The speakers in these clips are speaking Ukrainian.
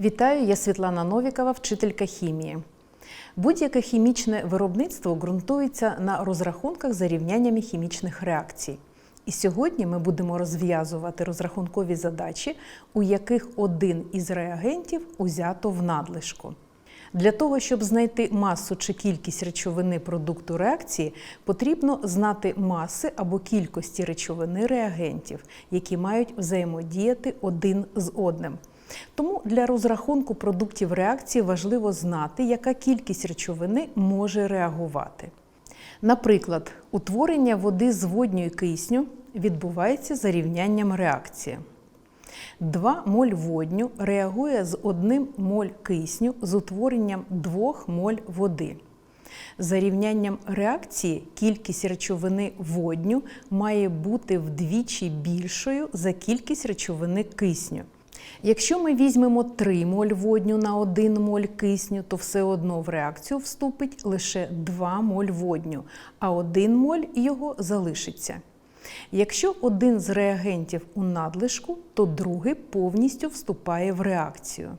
Вітаю, я Світлана Новікова, вчителька хімії. Будь-яке хімічне виробництво ґрунтується на розрахунках за рівняннями хімічних реакцій. І сьогодні ми будемо розв'язувати розрахункові задачі, у яких один із реагентів узято в надлишку. Для того, щоб знайти масу чи кількість речовини продукту реакції, потрібно знати маси або кількості речовини реагентів, які мають взаємодіяти один з одним. Тому для розрахунку продуктів реакції важливо знати, яка кількість речовини може реагувати. Наприклад, утворення води з водньою кисню відбувається за рівнянням реакції. 2 моль водню реагує з 1 моль кисню з утворенням 2 моль води. За рівнянням реакції кількість речовини водню має бути вдвічі більшою за кількість речовини кисню. Якщо ми візьмемо 3 моль водню на 1 моль кисню, то все одно в реакцію вступить лише 2 моль водню, а 1 моль його залишиться. Якщо один з реагентів у надлишку, то другий повністю вступає в реакцію.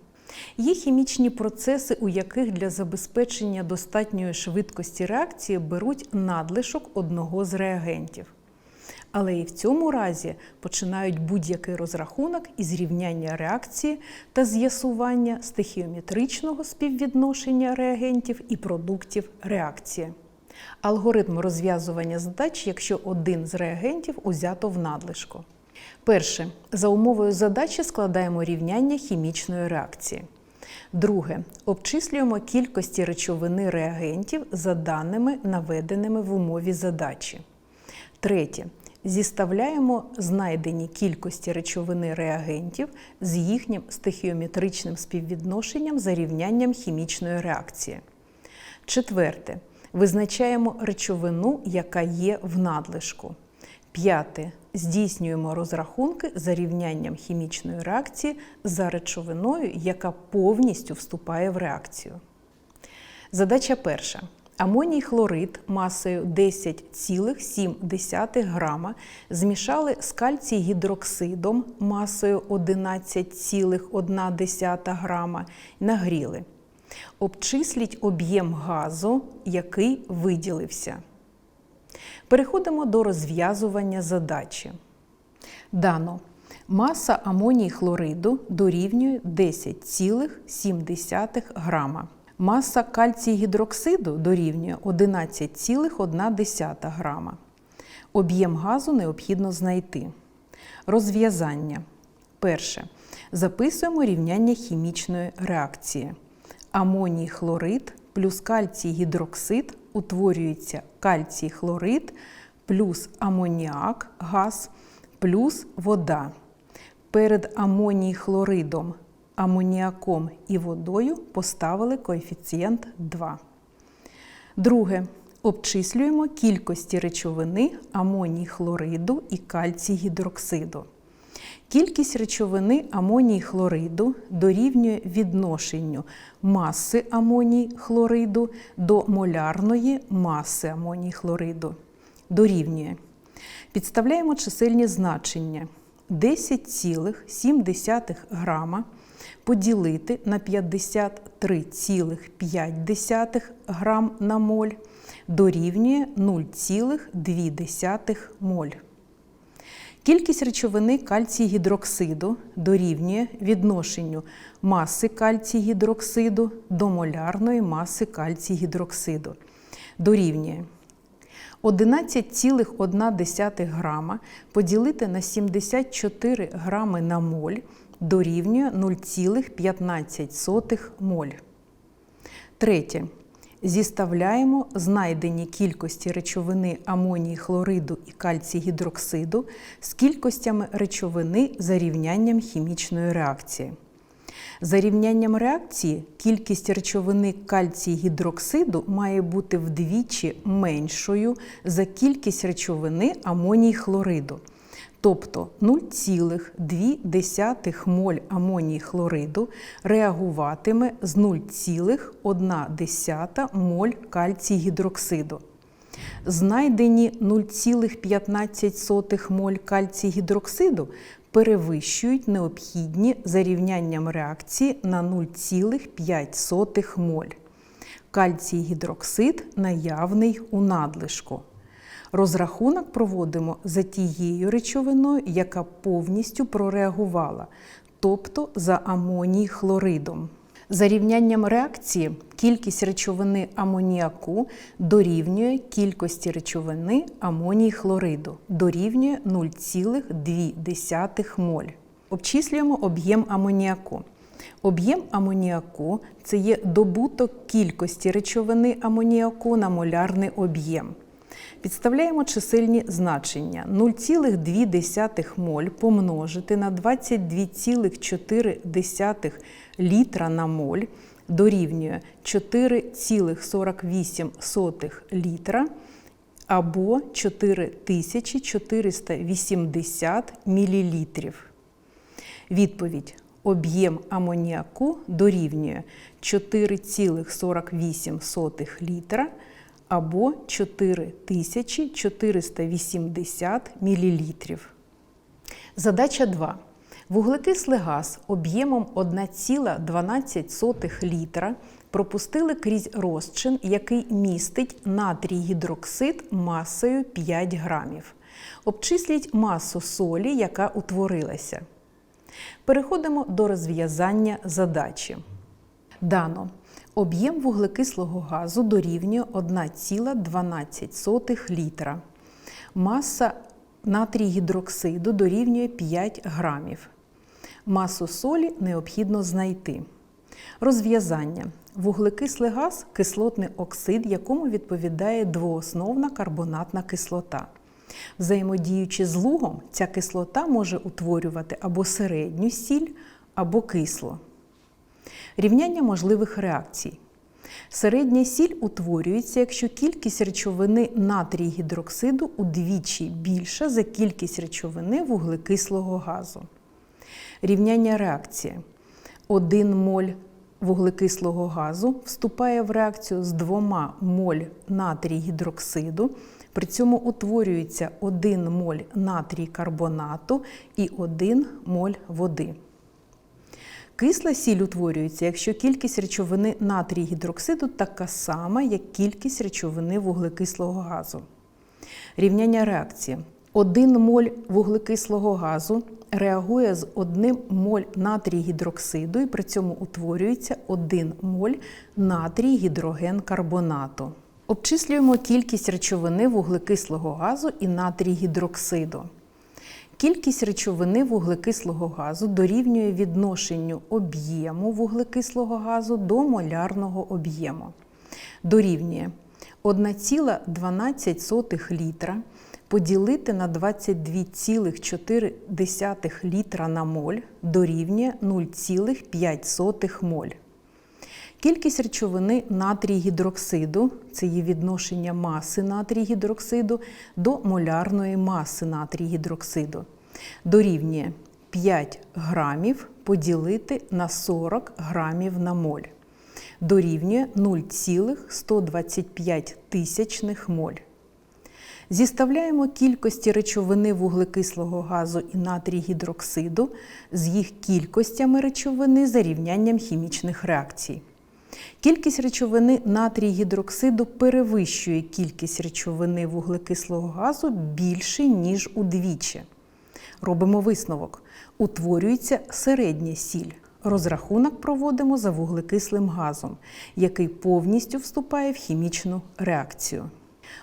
Є хімічні процеси, у яких для забезпечення достатньої швидкості реакції беруть надлишок одного з реагентів. Але і в цьому разі починають будь-який розрахунок із рівняння реакції та з'ясування стихіометричного співвідношення реагентів і продуктів реакції. Алгоритм розв'язування задач, якщо один з реагентів узято в надлишку. Перше. За умовою задачі складаємо рівняння хімічної реакції. Друге. Обчислюємо кількості речовини реагентів за даними, наведеними в умові задачі. Третє. Зіставляємо знайдені кількості речовини реагентів з їхнім стихіометричним співвідношенням за рівнянням хімічної реакції. Четверте. Визначаємо речовину, яка є в надлишку. П'яте. Здійснюємо розрахунки за рівнянням хімічної реакції за речовиною, яка повністю вступає в реакцію. Задача перша. Амоній хлорид масою 10,7 грама змішали з кальцій гідроксидом масою 11,1 грама нагріли. Обчисліть об'єм газу, який виділився. Переходимо до розв'язування задачі. Дано. Маса амоній хлориду дорівнює 10,7 грама. Маса кальцій гідроксиду дорівнює 11,1 грама. Об'єм газу необхідно знайти. Розв'язання. Перше. Записуємо рівняння хімічної реакції. Амоній хлорид плюс кальцій гідроксид утворюється кальцій хлорид плюс амоніак газ плюс вода. Перед амоній хлоридом амоніаком і водою поставили коефіцієнт 2. Друге. Обчислюємо кількості речовини амоній хлориду і кальцій гідроксиду. Кількість речовини амоній хлориду дорівнює відношенню маси амоній хлориду до молярної маси амоній хлориду. Дорівнює. Підставляємо чисельні значення 10,7 грама поділити на 53,5 грам на моль дорівнює 0,2 моль. Кількість речовини кальцій гідроксиду дорівнює відношенню маси кальцій гідроксиду до молярної маси кальцій гідроксиду. Дорівнює 11,1 грама поділити на 74 грами на моль дорівнює 0,15 моль. Третє. Зіставляємо знайдені кількості речовини амонії хлориду і кальцій гідроксиду з кількостями речовини за рівнянням хімічної реакції. За рівнянням реакції кількість речовини кальцій гідроксиду має бути вдвічі меншою за кількість речовини амоній хлориду. Тобто 0,2 моль амоній хлориду реагуватиме з 0,1 моль кальцій гідроксиду. Знайдені 0,15 моль кальцій гідроксиду перевищують необхідні за рівнянням реакції на 0,5 моль. Кальцій гідроксид наявний у надлишку. Розрахунок проводимо за тією речовиною, яка повністю прореагувала, тобто за амоній хлоридом. За рівнянням реакції кількість речовини амоніаку дорівнює кількості речовини амоній хлориду, дорівнює 0,2 моль. Обчислюємо об'єм амоніаку. Об'єм амоніаку це є добуток кількості речовини амоніаку на молярний об'єм. Підставляємо чисельні значення 0,2 моль помножити на 22,4 літра на моль дорівнює 4,48 літра або 4480 мл. Відповідь. Об'єм амоніаку дорівнює 4,48 літра або 4480 мл. Задача 2. Вуглекислий газ об'ємом 1,12 літра пропустили крізь розчин, який містить натрій гідроксид масою 5 грамів. Обчисліть масу солі, яка утворилася. Переходимо до розв'язання задачі. Дано. Об'єм вуглекислого газу дорівнює 1,12 літра. Маса натрій гідроксиду дорівнює 5 грамів. Масу солі необхідно знайти. Розв'язання. Вуглекислий газ кислотний оксид, якому відповідає двоосновна карбонатна кислота. Взаємодіючи з лугом, ця кислота може утворювати або середню сіль, або кисло. Рівняння можливих реакцій. Середня сіль утворюється, якщо кількість речовини натрій гідроксиду удвічі більша за кількість речовини вуглекислого газу. Рівняння реакції. 1 моль вуглекислого газу вступає в реакцію з 2 моль натрій гідроксиду. При цьому утворюється 1 моль натрій карбонату і 1 моль води. Кисла сіль утворюється, якщо кількість речовини натрій гідроксиду така сама, як кількість речовини вуглекислого газу. Рівняння реакції. 1 моль вуглекислого газу реагує з 1 моль натрій гідроксиду і при цьому утворюється 1 моль натрій гідроген карбонату. Обчислюємо кількість речовини вуглекислого газу і натрій гідроксиду. Кількість речовини вуглекислого газу дорівнює відношенню об'єму вуглекислого газу до молярного об'єму. Дорівнює 1,12 літра поділити на 22,4 літра на моль дорівнює 0,5 моль. Кількість речовини натрій гідроксиду це є відношення маси натрій гідроксиду до молярної маси натрій гідроксиду. Дорівнює 5 грамів поділити на 40 грамів на моль. Дорівнює 0,125 тисячних моль. Зіставляємо кількості речовини вуглекислого газу і натрій гідроксиду з їх кількостями речовини за рівнянням хімічних реакцій. Кількість речовини натрій гідроксиду перевищує кількість речовини вуглекислого газу більше, ніж удвічі. Робимо висновок. Утворюється середня сіль. Розрахунок проводимо за вуглекислим газом, який повністю вступає в хімічну реакцію.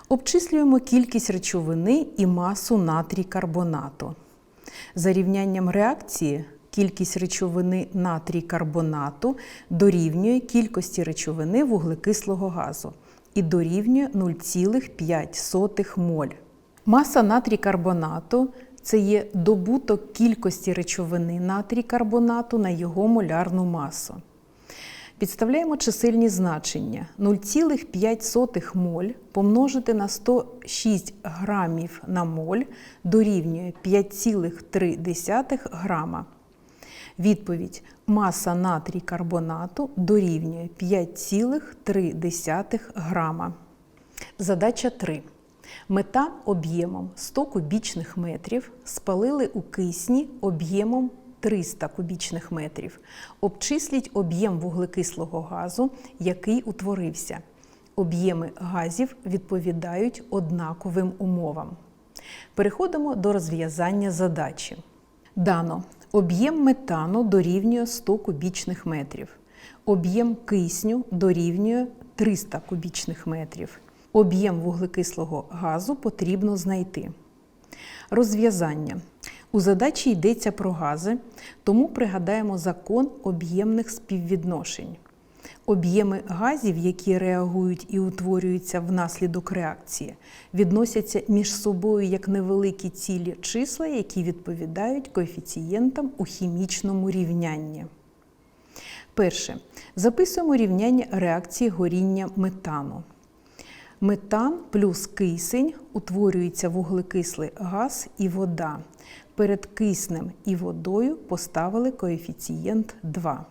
Обчислюємо кількість речовини і масу натрій карбонату. За рівнянням реакції кількість речовини натрій карбонату дорівнює кількості речовини вуглекислого газу і дорівнює 0,5 моль. Маса натрій карбонату це є добуток кількості речовини натрій карбонату на його молярну масу. Підставляємо чисельні значення 0,5 моль помножити на 106 грамів на моль дорівнює 5,3 грама. Відповідь маса натрій карбонату дорівнює 5,3 грама. Задача 3. Метан об'ємом 100 кубічних метрів спалили у кисні об'ємом 300 кубічних метрів. Обчисліть об'єм вуглекислого газу, який утворився. Об'єми газів відповідають однаковим умовам. Переходимо до розв'язання задачі. Дано об'єм метану дорівнює 100 кубічних метрів. Об'єм кисню дорівнює 300 кубічних метрів. Об'єм вуглекислого газу потрібно знайти. Розв'язання. У задачі йдеться про гази, тому пригадаємо закон об'ємних співвідношень. Об'єми газів, які реагують і утворюються внаслідок реакції, відносяться між собою як невеликі цілі числа, які відповідають коефіцієнтам у хімічному рівнянні. Перше. Записуємо рівняння реакції горіння метану. Метан плюс кисень утворюється вуглекислий газ і вода. Перед киснем і водою поставили коефіцієнт 2.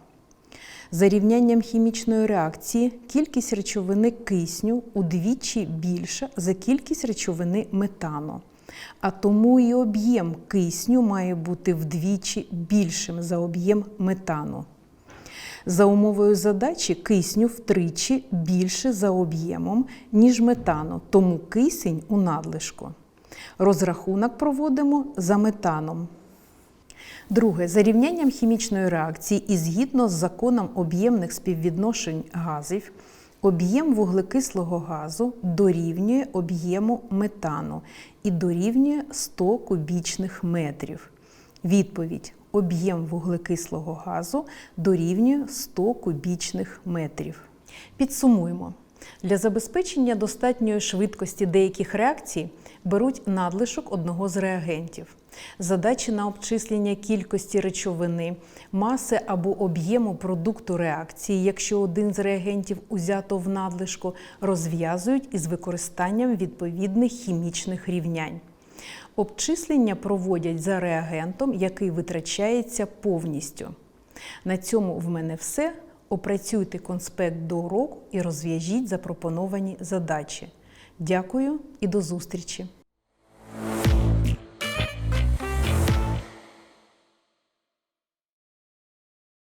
За рівнянням хімічної реакції кількість речовини кисню удвічі більша за кількість речовини метану. А тому і об'єм кисню має бути вдвічі більшим за об'єм метану. За умовою задачі кисню втричі більше за об'ємом, ніж метану, тому кисень у надлишку. Розрахунок проводимо за метаном. Друге, за рівнянням хімічної реакції і згідно з законом об'ємних співвідношень газів, об'єм вуглекислого газу дорівнює об'єму метану і дорівнює 100 кубічних метрів. Відповідь: об'єм вуглекислого газу дорівнює 100 кубічних метрів. Підсумуємо. Для забезпечення достатньої швидкості деяких реакцій беруть надлишок одного з реагентів. Задачі на обчислення кількості речовини, маси або об'єму продукту реакції, якщо один з реагентів узято в надлишку, розв'язують із використанням відповідних хімічних рівнянь. Обчислення проводять за реагентом, який витрачається повністю. На цьому в мене все. Опрацюйте конспект до уроку і розв'яжіть запропоновані задачі. Дякую і до зустрічі!